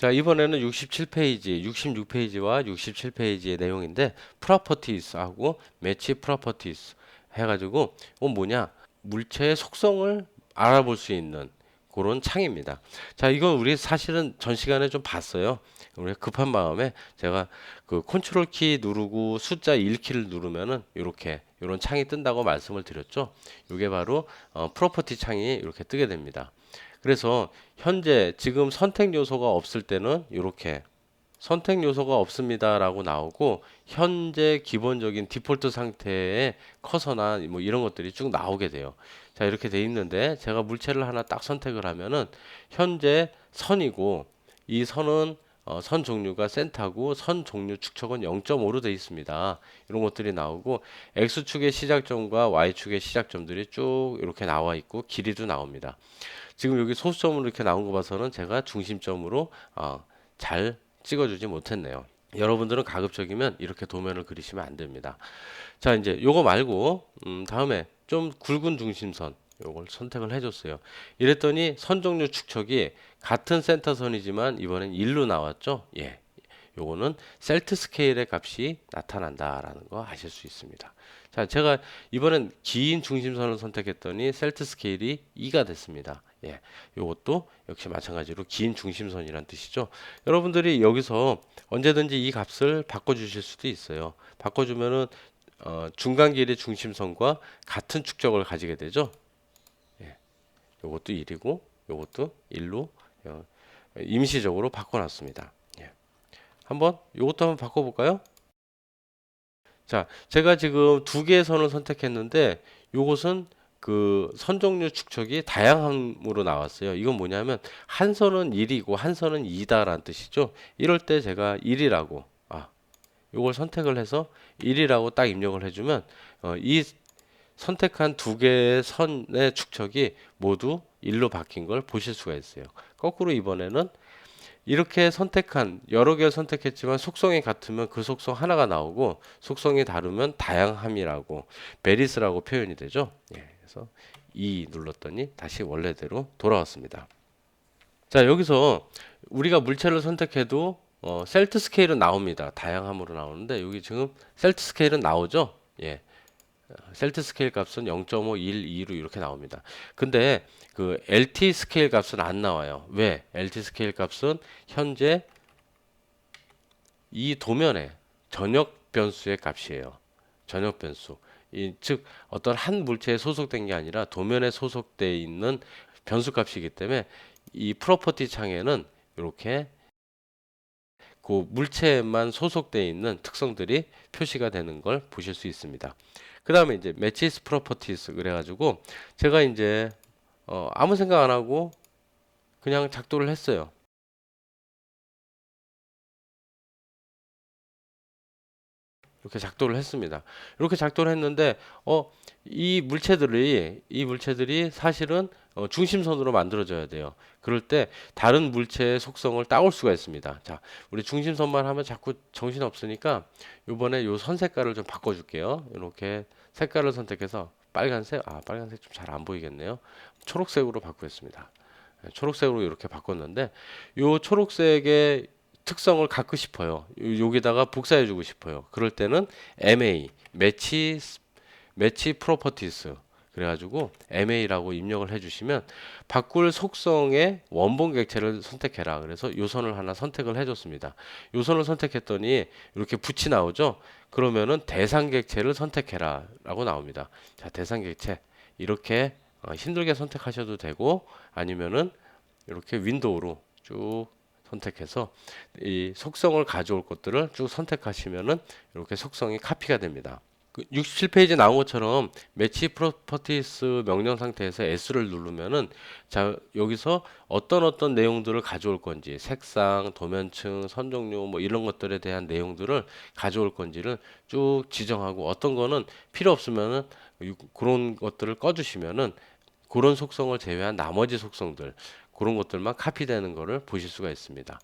자, 이번에는 67페이지, 66페이지와 67페이지의 내용인데 properties하고 match properties 해가지고 이건 뭐냐 물체의 속성을 알아볼 수 있는 그런 창입니다. 자, 이건 우리 사실은 전 시간에 좀 봤어요. 우리 급한 마음에 제가 그 컨트롤 키 누르고 숫자 1키를 누르면은 이렇게 이런 창이 뜬다고 말씀을 드렸죠. 이게 바로 어, 프로퍼티 창이 이렇게 뜨게 됩니다. 그래서 현재 지금 선택 요소가 없을 때는 이렇게 선택 요소가 없습니다라고 나오고 현재 기본적인 디폴트 상태의 커서나 뭐 이런 것들이 쭉 나오게 돼요. 자, 이렇게 돼 있는데 제가 물체를 하나 딱 선택을 하면은 현재 선이고 이 선은 어, 선 종류가 센터고 선 종류 축척은 0.5로 되어 있습니다. 이런 것들이 나오고 x축의 시작점과 y축의 시작점들이 쭉 이렇게 나와 있고 길이도 나옵니다. 지금 여기 소수점으로 이렇게 나온 거 봐서는 제가 중심점으로 어, 잘 찍어주지 못했네요. 여러분들은 가급적이면 이렇게 도면을 그리시면 안 됩니다. 자, 이제 요거 말고 음, 다음에 좀 굵은 중심선 요걸 선택을 해줬어요. 이랬더니 선 종류 축척이 같은 센터선이지만 이번엔 1로 나왔죠. 예. 요거는 셀트 스케일의 값이 나타난다라는 거 아실 수 있습니다. 자, 제가 이번엔 긴 중심선을 선택했더니 셀트 스케일이 2가 됐습니다. 예. 요것도 역시 마찬가지로 긴 중심선이란 뜻이죠. 여러분들이 여기서 언제든지 이 값을 바꿔 주실 수도 있어요. 바꿔 주면은 어, 중간 길이 중심선과 같은 축적을 가지게 되죠. 예. 요것도 1이고 요것도 1로 어, 임시적으로 바꿔 놨습니다. 예. 한번 요것도 한번 바꿔 볼까요? 자, 제가 지금 두 개의 선을 선택했는데 요것은 그 선 종류 축척이 다양함으로 나왔어요. 이건 뭐냐면 한 선은 1이고 한 선은 2다라는 뜻이죠. 이럴 때 제가 1이라고 아, 요걸 선택을 해서 1이라고 딱 입력을 해주면 어, 이 선택한 두 개의 선의 축척이 모두 1로 바뀐 걸 보실 수가 있어요. 거꾸로 이번에는 이렇게 선택한 여러 개를 선택했지만 속성이 같으면 그 속성 하나가 나오고 속성이 다르면 다양함이라고 베리스라고 표현이 되죠. 예, 그래서 2 눌렀더니 다시 원래대로 돌아왔습니다. 자 여기서 우리가 물체를 선택해도 어, 셀트 스케일은 나옵니다. 다양함으로 나오는데 여기 지금 셀트 스케일은 나오죠. 예. 어, 셀트 스케일 값은 0.5, 1, 2로 이렇게 나옵니다. 근데 그 LT 스케일 값은 안 나와요. 왜? LT 스케일 값은 현재 이 도면의 전역 변수의 값이에요. 전역 변수. 이, 즉 어떤 한 물체에 소속된 게 아니라 도면에 소속돼 있는 변수 값이기 때문에 이 프로퍼티 창에는 이렇게 그 물체에만 소속돼 있는 특성들이 표시가 되는 걸 보실 수 있습니다. 그 다음에 이제 매치스 프로퍼티스 그래가지고 제가 이제 어, 아무 생각 안 하고 그냥 작도를 했어요. 이렇게 작도를 했습니다. 이렇게 작도를 했는데 어, 이 물체들이 이 물체들이 사실은 어, 중심선으로 만들어져야 돼요. 그럴 때 다른 물체의 속성을 따올 수가 있습니다. 자, 우리 중심선만 하면 자꾸 정신 없으니까 요번에 요 선 색깔을 좀 바꿔 줄게요. 이렇게 색깔을 선택해서 빨간색, 아 빨간색 좀 잘 안 보이겠네요. 초록색으로 바꾸겠습니다. 네, 초록색으로 이렇게 바꿨는데 요 초록색의 특성을 갖고 싶어요. 요- 여기다가 복사해 주고 싶어요. 그럴 때는 MA 매치 매치 프로퍼티스 그래가지고 MA라고 입력을 해주시면 바꿀 속성의 원본 객체를 선택해라. 그래서 요선을 하나 선택을 해줬습니다. 요선을 선택했더니 이렇게 붙이 나오죠. 그러면은 대상 객체를 선택해라라고 나옵니다. 자 대상 객체 이렇게 어, 힘들게 선택하셔도 되고 아니면은 이렇게 윈도우로 쭉 선택해서 이 속성을 가져올 것들을 쭉 선택하시면은 이렇게 속성이 카피가 됩니다. 그 67페이지 나온 것처럼 매치 프로퍼티스 명령 상태에서 S를 누르면은 자 여기서 어떤 어떤 내용들을 가져올 건지 색상, 도면층, 선 종류 뭐 이런 것들에 대한 내용들을 가져올 건지를 쭉 지정하고 어떤 거는 필요 없으면은 이- 그런 것들을 꺼주시면은 그런 속성을 제외한 나머지 속성들 그런 것들만 카피되는 거를 보실 수가 있습니다.